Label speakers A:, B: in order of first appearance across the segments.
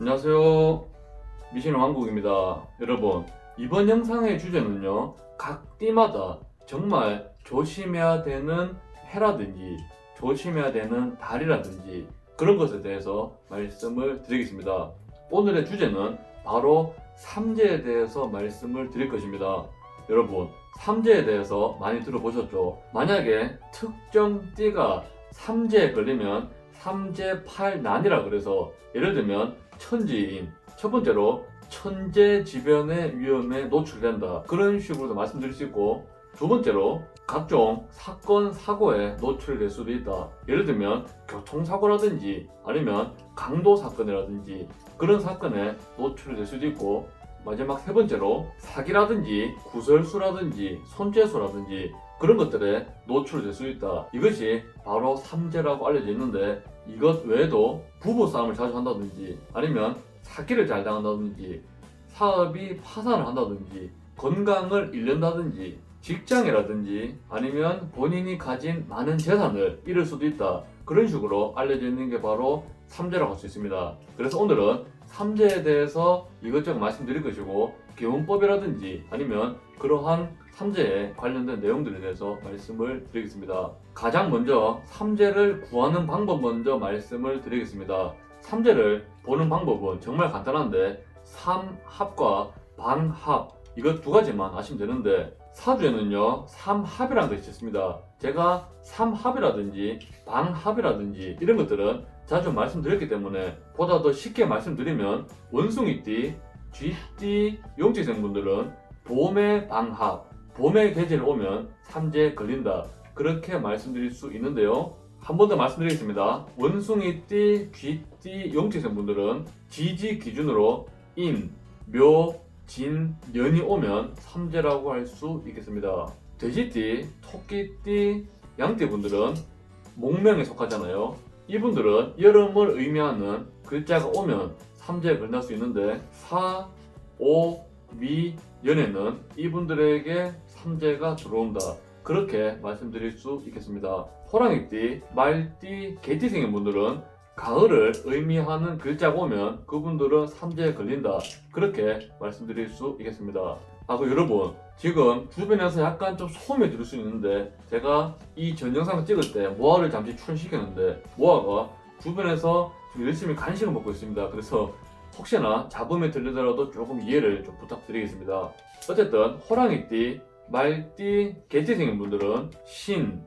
A: 안녕하세요. 미신의 왕국입니다. 여러분, 이번 영상의 주제는요, 각 띠마다 정말 조심해야 되는 해라든지, 조심해야 되는 달이라든지, 그런 것에 대해서 말씀을 드리겠습니다. 오늘의 주제는 바로 삼재에 대해서 말씀을 드릴 것입니다. 여러분, 삼재에 대해서 많이 들어보셨죠? 만약에 특정 띠가 삼재에 걸리면 삼재팔난이라 그래서 예를 들면 천지인 첫 번째로 천재 지변의 위험에 노출된다. 그런 식으로도 말씀드릴 수 있고 두 번째로 각종 사건 사고에 노출될 수도 있다. 예를 들면 교통사고라든지 아니면 강도 사건이라든지 그런 사건에 노출될 수도 있고 마지막 세 번째로 사기라든지 구설수라든지 손재수라든지 그런 것들에 노출될 수 있다. 이것이 바로 삼재라고 알려져 있는데 이것 외에도 부부 싸움을 자주 한다든지 아니면 사기를 잘 당한다든지 사업이 파산을 한다든지 건강을 잃는다든지 직장이라든지 아니면 본인이 가진 많은 재산을 잃을 수도 있다. 그런 식으로 알려져 있는 게 바로 삼재라고 할 수 있습니다. 그래서 오늘은 삼재에 대해서 이것저것 말씀드릴 것이고 개운법이라든지 아니면 그러한 삼재에 관련된 내용들에 대해서 말씀을 드리겠습니다. 가장 먼저 삼재를 구하는 방법 먼저 말씀을 드리겠습니다. 삼재를 보는 방법은 정말 간단한데 삼합과 반합 이것 두 가지만 아시면 되는데 사주에는요 삼합이라는 것이 있습니다. 제가 삼합이라든지 반합이라든지 이런 것들은 자주 말씀드렸기 때문에 보다 더 쉽게 말씀드리면 원숭이띠, 쥐띠, 용지생분들은 봄의 방합, 봄의 계절 오면 삼재에 걸린다. 그렇게 말씀드릴 수 있는데요. 한 번 더 말씀드리겠습니다. 원숭이띠, 쥐띠, 용지생분들은 지지 기준으로 인, 묘, 진, 년이 오면 삼재라고 할 수 있겠습니다. 돼지띠, 토끼띠, 양띠분들은 목명에 속하잖아요. 이분들은 여름을 의미하는 글자가 오면 삼재에 걸릴 수 있는데 사, 오, 미, 연에는 이분들에게 삼재가 들어온다. 그렇게 말씀드릴 수 있겠습니다. 호랑이띠, 말띠, 개띠생인 분들은 가을을 의미하는 글자가 오면 그분들은 삼재에 걸린다. 그렇게 말씀드릴 수 있겠습니다. 아, 그 여러분, 지금 주변에서 약간 좀 소음이 들을 수 있는데 제가 이 전 영상을 찍을 때 모아를 잠시 출연시켰는데 모아가 주변에서 열심히 간식을 먹고 있습니다. 그래서 혹시나 잡음이 들리더라도 조금 이해를 좀 부탁드리겠습니다. 어쨌든 호랑이띠, 말띠, 개띠생인 분들은 신,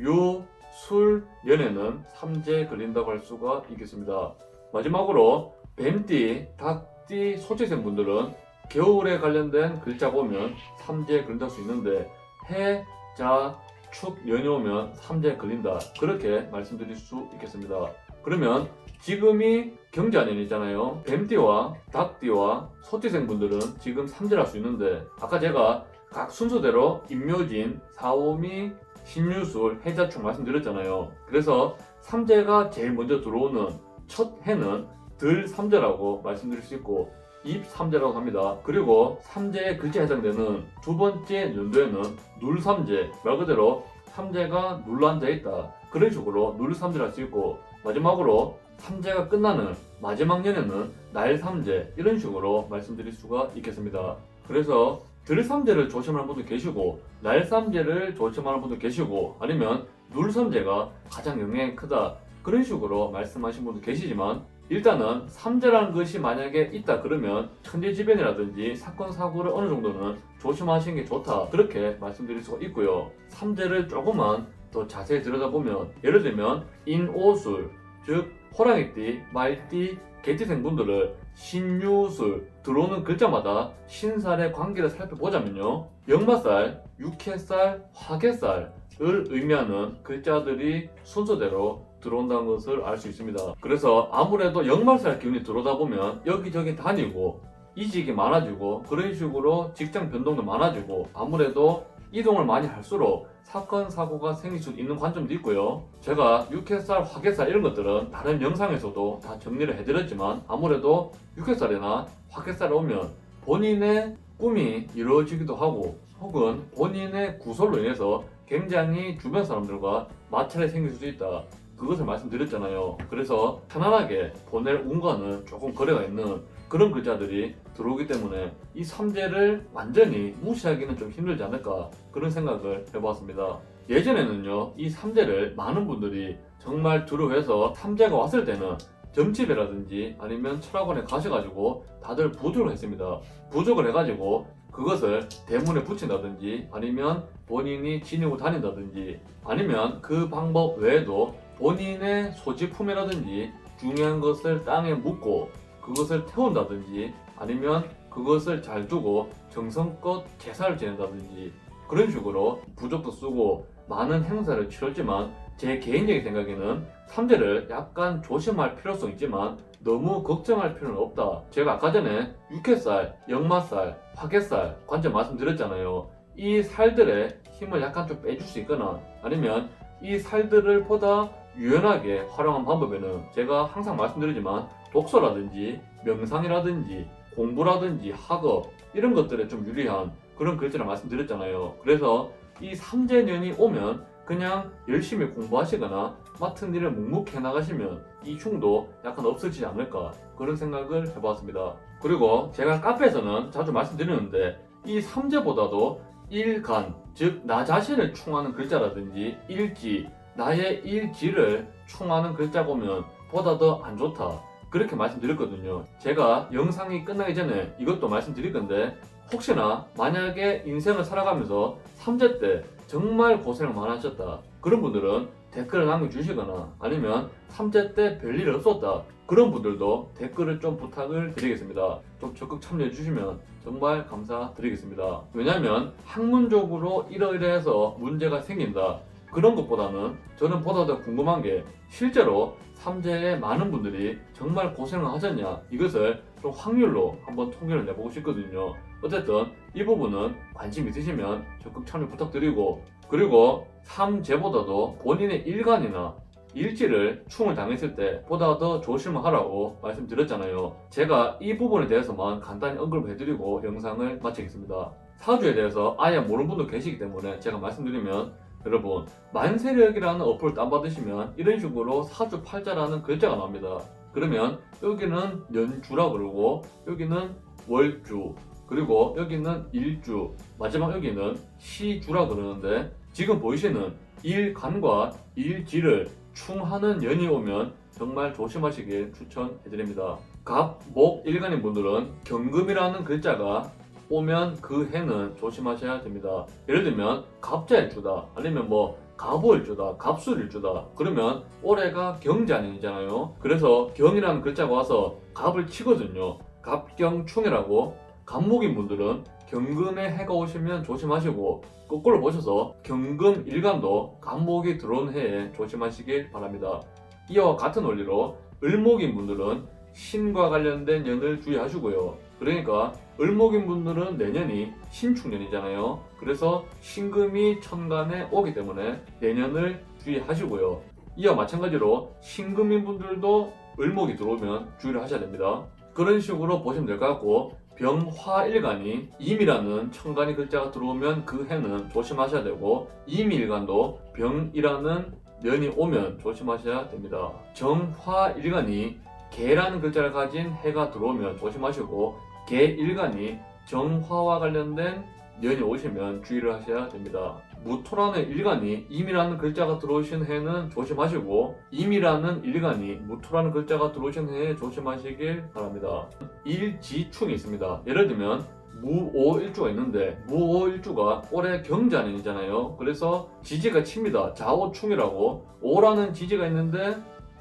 A: 유, 술, 연에는 삼재에 걸린다고 할 수가 있겠습니다. 마지막으로 뱀띠, 닭띠, 소재생 분들은 겨울에 관련된 글자 보면 삼재에 걸린다고 수 있는데 해, 자, 축, 연이 오면 삼재에 걸린다. 그렇게 말씀드릴 수 있겠습니다. 그러면 지금이 경자년이잖아요. 뱀띠와 닭띠와 소띠생 분들은 지금 삼재를 할 수 있는데 아까 제가 각 순서대로 임묘진, 사오미, 신유술, 해자축 말씀드렸잖아요. 그래서 삼재가 제일 먼저 들어오는 첫 해는 들 삼재라고 말씀드릴 수 있고 입 삼재라고 합니다. 그리고 삼재의 글자에 해당되는 두 번째 연도에는 눌 삼재 말 그대로 삼재가 눌러 앉아 있다. 그런 식으로 눌 삼재를 할 수 있고 마지막으로 삼재가 끝나는 마지막 년에는 날 삼재 이런 식으로 말씀드릴 수가 있겠습니다. 그래서 들 삼재를 조심하는 분도 계시고 날 삼재를 조심하는 분도 계시고 아니면 눌 삼재가 가장 영향이 크다 그런 식으로 말씀하신 분도 계시지만 일단은 삼재라는 것이 만약에 있다 그러면 천재지변이라든지 사건 사고를 어느 정도는 조심하시는 게 좋다 그렇게 말씀드릴 수가 있고요. 삼재를 조금만 더 자세히 들여다보면 예를 들면 인오술 즉 호랑이띠, 말띠, 개띠생 분들을 신유술 들어오는 글자마다 신살의 관계를 살펴보자면요. 역마살, 육해살, 화개살을 의미하는 글자들이 순서대로 들어온다는 것을 알 수 있습니다. 그래서 아무래도 역말살 기운이 들어오다 보면 여기저기 다니고 이직이 많아지고 그런 식으로 직장 변동도 많아지고 아무래도 이동을 많이 할수록 사건 사고가 생길 수 있는 관점도 있고요. 제가 육회살, 화개살 이런 것들은 다른 영상에서도 다 정리를 해드렸지만 아무래도 육회살이나 화개살이 오면 본인의 꿈이 이루어지기도 하고 혹은 본인의 구설로 인해서 굉장히 주변 사람들과 마찰이 생길 수도 있다. 그것을 말씀드렸잖아요. 그래서 편안하게 보낼 운과는 조금 거래가 있는 그런 글자들이 들어오기 때문에 이 삼재를 완전히 무시하기는 좀 힘들지 않을까 그런 생각을 해보았습니다. 예전에는요 이 삼재를 많은 분들이 정말 두려워해서 삼재가 왔을 때는 점집이라든지 아니면 철학원에 가셔가지고 다들 부족을 했습니다. 부족을 해가지고 그것을 대문에 붙인다든지 아니면 본인이 지니고 다닌다든지 아니면 그 방법 외에도 본인의 소지품이라든지 중요한 것을 땅에 묻고 그것을 태운다든지 아니면 그것을 잘 두고 정성껏 제사를 지낸다든지 그런 식으로 부적도 쓰고 많은 행사를 치렀지만 제 개인적인 생각에는 삼재를 약간 조심할 필요성 있지만 너무 걱정할 필요는 없다. 제가 아까 전에 육회살, 역마살, 화개살 관점 말씀드렸잖아요. 이 살들의 힘을 약간 좀 빼줄 수 있거나 아니면 이 살들을 보다 유연하게 활용한 방법에는 제가 항상 말씀드리지만 독서라든지 명상이라든지 공부라든지 학업 이런 것들에 좀 유리한 그런 글자를 말씀드렸잖아요. 그래서 이 삼재년이 오면 그냥 열심히 공부하시거나 맡은 일을 묵묵히 해나가시면 이 흉도 약간 없어지지 않을까 그런 생각을 해보았습니다. 그리고 제가 카페에서는 자주 말씀드리는데 이 삼재보다도 일간 즉 나 자신을 충하는 글자라든지 일지 나의 일지를 충하는 글자 보면 보다 더 안 좋다 그렇게 말씀드렸거든요. 제가 영상이 끝나기 전에 이것도 말씀드릴 건데 혹시나 만약에 인생을 살아가면서 3제 때 정말 고생을 많으셨다. 그런 분들은 댓글을 남겨주시거나 아니면 3제 때 별일 없었다. 그런 분들도 댓글을 좀 부탁을 드리겠습니다. 좀 적극 참여해 주시면 정말 감사드리겠습니다. 왜냐하면 학문적으로 이러이러해서 문제가 생긴다. 그런 것보다는 저는 보다 더 궁금한 게 실제로 삼재의 많은 분들이 정말 고생을 하셨냐 이것을 좀 확률로 한번 통계를 내보고 싶거든요. 어쨌든 이 부분은 관심 있으시면 적극 참여 부탁드리고 그리고 삼재보다도 본인의 일간이나 일지를 충을 당했을 때 보다 더 조심을 하라고 말씀드렸잖아요. 제가 이 부분에 대해서만 간단히 언급을 해드리고 영상을 마치겠습니다. 사주에 대해서 아예 모르는 분도 계시기 때문에 제가 말씀드리면 여러분 만세력이라는 어플을 다운받으시면 이런 식으로 사주 팔자라는 글자가 나옵니다. 그러면 여기는 연주라 그러고 여기는 월주 그리고 여기는 일주 마지막 여기는 시주라 그러는데 지금 보이시는 일간과 일지를 충하는 연이 오면 정말 조심하시길 추천해드립니다. 갑, 목, 일간인 분들은 경금이라는 글자가 오면 그 해는 조심하셔야 됩니다. 예를 들면 갑자일주다 아니면 뭐 갑오일주다 갑술일주다 그러면 올해가 경자년이잖아요. 그래서 경이라는 글자가 와서 갑을 치거든요. 갑경충이라고 갑목인 분들은 경금에 해가 오시면 조심하시고 거꾸로 보셔서 경금 일간도 갑목이 들어온 해에 조심하시길 바랍니다. 이와 같은 원리로 을목인 분들은 신과 관련된 년을 주의하시고요. 그러니까 을목인 분들은 내년이 신축년이잖아요. 그래서 신금이 천간에 오기 때문에 내년을 주의하시고요. 이와 마찬가지로 신금인 분들도 을목이 들어오면 주의를 하셔야 됩니다. 그런 식으로 보시면 될 것 같고 병화일간이 임이라는 천간이 글자가 들어오면 그 해는 조심하셔야 되고 임일간도 병이라는 년이 오면 조심하셔야 됩니다. 정화일간이 개라는 글자를 가진 해가 들어오면 조심하시고 개 일간이 정화와 관련된 년이 오시면 주의를 하셔야 됩니다. 무토라는 일간이 임이라는 글자가 들어오신 해는 조심하시고 임이라는 일간이 무토라는 글자가 들어오신 해에 조심하시길 바랍니다. 일지충이 있습니다. 예를 들면 무오일주가 있는데 무오일주가 올해 경자년이잖아요. 그래서 지지가 칩니다. 좌오충이라고 오라는 지지가 있는데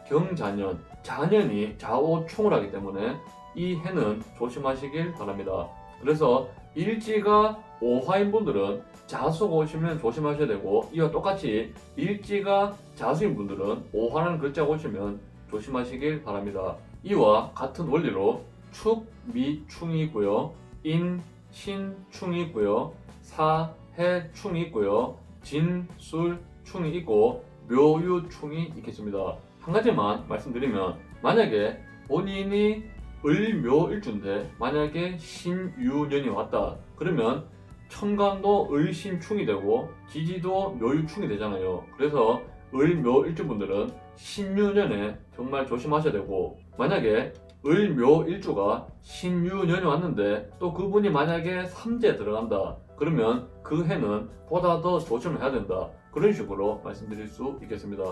A: 경자년, 자년이 좌오충을 하기 때문에 이 해는 조심하시길 바랍니다. 그래서 일지가 오화인 분들은 자수가 오시면 조심하셔야 되고 이와 똑같이 일지가 자수인 분들은 오화라는 글자가 오시면 조심하시길 바랍니다. 이와 같은 원리로 축, 미, 충이 있고요. 인, 신, 충이 있고요. 사, 해, 충이 있고요. 진, 술, 충이 있고 묘유, 충이 있겠습니다. 한 가지만 말씀드리면 만약에 본인이 을묘일주인데 만약에 신유년이 왔다. 그러면 천간도 을신충이 되고 지지도 묘유충이 되잖아요. 그래서 을묘일주 분들은 신유년에 정말 조심하셔야 되고 만약에 을묘일주가 신유년이 왔는데 또 그분이 만약에 삼재에 들어간다. 그러면 그 해는 보다 더 조심을 해야 된다. 그런 식으로 말씀드릴 수 있겠습니다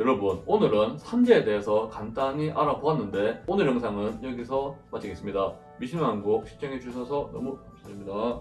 A: 여러분 오늘은 삼재에 대해서 간단히 알아보았는데 오늘 영상은 여기서 마치겠습니다. 미신왕국 시청해 주셔서 너무 감사드립니다